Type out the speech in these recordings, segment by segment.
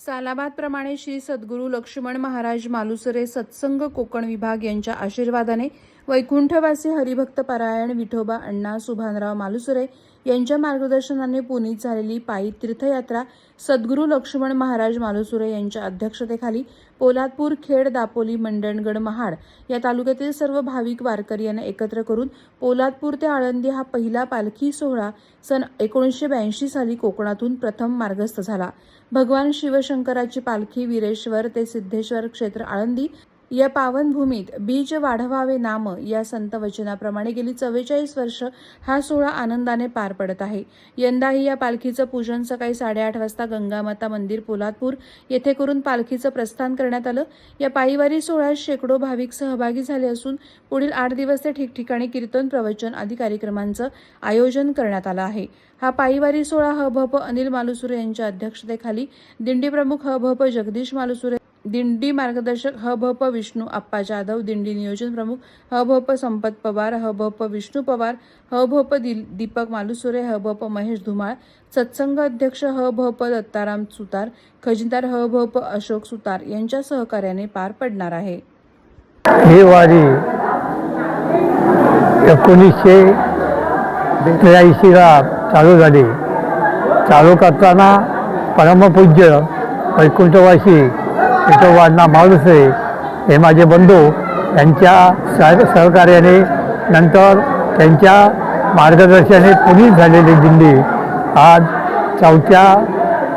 सालाबादप्रमाणे श्री सद्गुरू लक्ष्मण महाराज मालुसरे सत्संग कोकण विभाग यांच्या आशीर्वादाने वैकुंठवासी हरिभक्त परायण विठोबा अण्णा सुभानराव मालुसरे यांच्या मार्गदर्शनाने पुनीत झालेली पायी तीर्थयात्रा सद्गुरू लक्ष्मण महाराज मालुसुरे यांच्या अध्यक्षतेखाली पोलादपूर खेड दापोली मंडणगड महाड या तालुक्यातील सर्व भाविक वारकरी यांना एकत्र करून पोलादपूर ते आळंदी हा पहिला पालखी सोहळा सन एकोणीसशे ब्याऐंशी साली कोकणातून प्रथम मार्गस्थ झाला. भगवान शिवशंकराची पालखी विरेश्वर ते सिद्धेश्वर क्षेत्र आळंदी या पावनभूमीत बीज वाढवावे नाम या संत वचनाप्रमाणे गेली चव्वेचाळीस वर्ष हा सोहळा आनंदाने पार पडत आहे. यंदाही या पालखीचं पूजन सकाळी साडेआठ वाजता गंगामाता मंदिर पोलादपूर येथे करून पालखीचं प्रस्थान करण्यात आलं. या पायीवारी सोहळ्यात शेकडो भाविक सहभागी झाले असून पुढील आठ दिवस ते ठिकठिकाणी कीर्तन प्रवचन आदी कार्यक्रमांचं आयोजन करण्यात आलं आहे. हा पायीवारी सोहळा भप अनिल मालुसुरे यांच्या अध्यक्षतेखाली दिंडी प्रमुख ह भप जगदीश मालुसुरे दिंडी मार्गदर्शक हभप विष्णू आप्पा जाधव दिंडी नियोजन प्रमुख हभप संपत पवार हभप विष्णू पवार हभप दिल दीपक मालुसुरे हभप महेश धुमाळ सत्संग अध्यक्ष हभप दत्ताराम सुतार खजिनदार हभप अशोक सुतार यांच्या सहकार्याने पार पडणार आहे. ही वारी एकोणीसशे त्र्याऐंशीला चालू झाली. चालू करताना परमपूज्य वैकुंठवासी विठोबांना मालुसरे हे माझे बंधू यांच्या सह सहकार्याने नंतर त्यांच्या मार्गदर्शनाने पुनीत झालेली दिंडी आज चौथ्या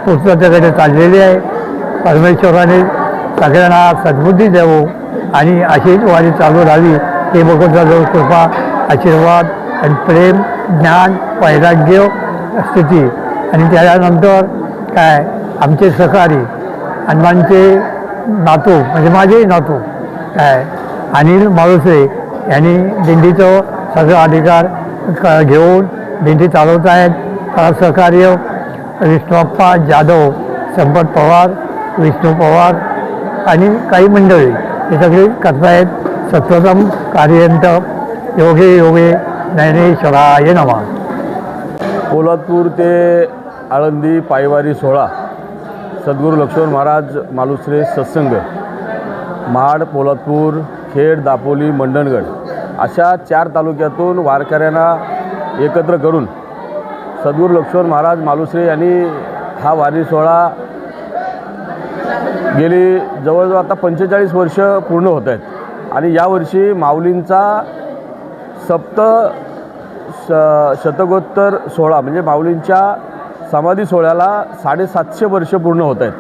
पुस्तकाकडे चाललेली आहे. परमेश्वराने सगळ्यांना सद्बुद्धी द्यावो आणि अशीच वारी चालू राहावी. हे भगवंताजवळ कृपा आशीर्वाद आणि प्रेम ज्ञान वैराग्य स्थिती आणि त्याच्यानंतर काय? आमचे सहकारी हनुमानचे नातू म्हणजे माझे नातू काय? अनिल माळुसरे यांनी दिंडीचं सगळं अधिकार क- घेऊन दिंडी चालवत आहेत. त्याला सहकार्य विष्णुप्पा जाधव संपत पवार विष्णू पवार आणि काही मंडळी. हे सगळे करतायत. सत्वतम कार्यंत योगे योगे ज्ञानेश्वराय नमा. कोल्हापूर ते आळंदी पायवारी सोहळा. सद्गुरू लक्ष्मण महाराज मालुसरे सत्संग महाड पोलादपूर खेड दापोली मंडणगड अशा चार तालुक्यातून वारकऱ्यांना एकत्र करून सद्गुरू लक्ष्मण महाराज मालुसरे यांनी हा वारी सोहळा गेली जवळजवळ आता पंचेचाळीस वर्ष पूर्ण होत आहेत. आणि यावर्षी माऊलींचा सप्त श शतकोत्तर सोहळा म्हणजे माऊलींच्या समाधी सोहळ्याला साडेसातशे वर्ष पूर्ण होत आहेत.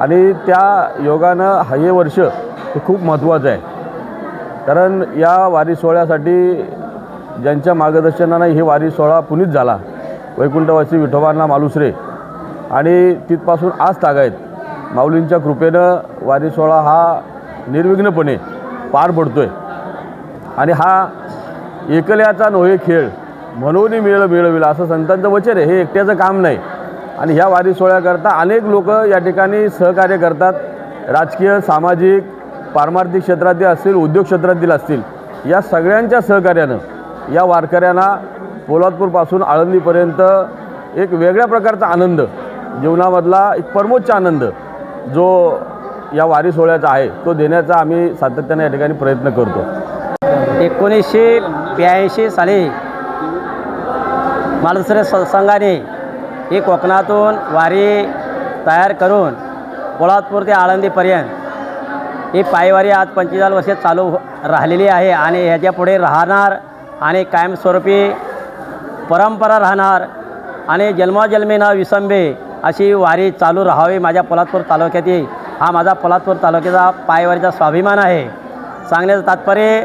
आणि त्या योगानं हे वर्ष हे खूप महत्त्वाचं आहे. कारण या वारी सोहळ्यासाठी ज्यांच्या मार्गदर्शनानं हे वारी सोहळा पुनीत झाला वैकुंठवासी विठोबांना मालुसरे आणि तिथपासून आज तागायत माऊलींच्या कृपेनं वारी सोहळा हा निर्विघ्नपणे पार पडतो आहे आणि हा एकल्याचा नोहे खेळ म्हणून मिळेल मिळविला असं संतांचं वचन आहे. हे एकट्याचं काम नाही. आणि ह्या वारी सोहळ्याकरता अनेक लोक या ठिकाणी सहकार्य करतात. राजकीय सामाजिक पारमार्थिक क्षेत्रातील असतील उद्योग क्षेत्रातील असतील या सगळ्यांच्या सहकार्यानं या वारकऱ्यांना पोलादपूरपासून आळंदीपर्यंत एक वेगळ्या प्रकारचा आनंद जीवनामधला एक परमोच्च आनंद जो या वारी सोहळ्याचा आहे तो देण्याचा आम्ही सातत्याने या ठिकाणी प्रयत्न करतो. एकोणीसशे ब्याऐंशी साली मालसरे सत्संगाने ही कोकणातून वारी तयार करून पोलादपूर ते आळंदीपर्यंत ही पायवारी आज पंचेचाळीस वर्षे चालू हो- राहिलेली आहे आणि ह्याच्यापुढे राहणार आणि कायमस्वरूपी परंपरा राहणार आणि जन्मोजन्मी न विसंबे अशी वारी चालू राहावी माझ्या पोलादपूर तालुक्यातील. हा माझा पोलादपूर तालुक्याचा पायवारीचा स्वाभिमान आहे. सांगण्याचं तात्पर्य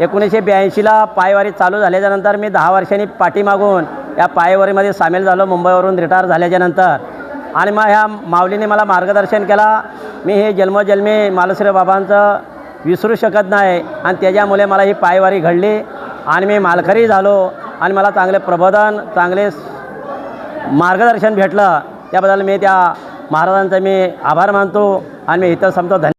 एकोणीसशे ब्याऐंशीला पायवारी चालू झाल्याच्यानंतर मी दहा वर्षांनी पाठीमागून या पायवारीमध्ये सामील झालो. मुंबईवरून रिटायर झाल्याच्यानंतर आणि मग ह्या माऊलीने मला मार्गदर्शन केला. मी हे जन्मजन्मी मालश्री बाबांचं विसरू शकत नाही. आणि त्याच्यामुळे मला ही पायवारी घडली. आणि मी मालकरी झालो. आणि मला चांगले प्रबोधन चांगले मार्गदर्शन भेटलं. त्याबद्दल मी त्या महाराजांचा मी आभार मानतो. आणि मी इथं समतो धन्य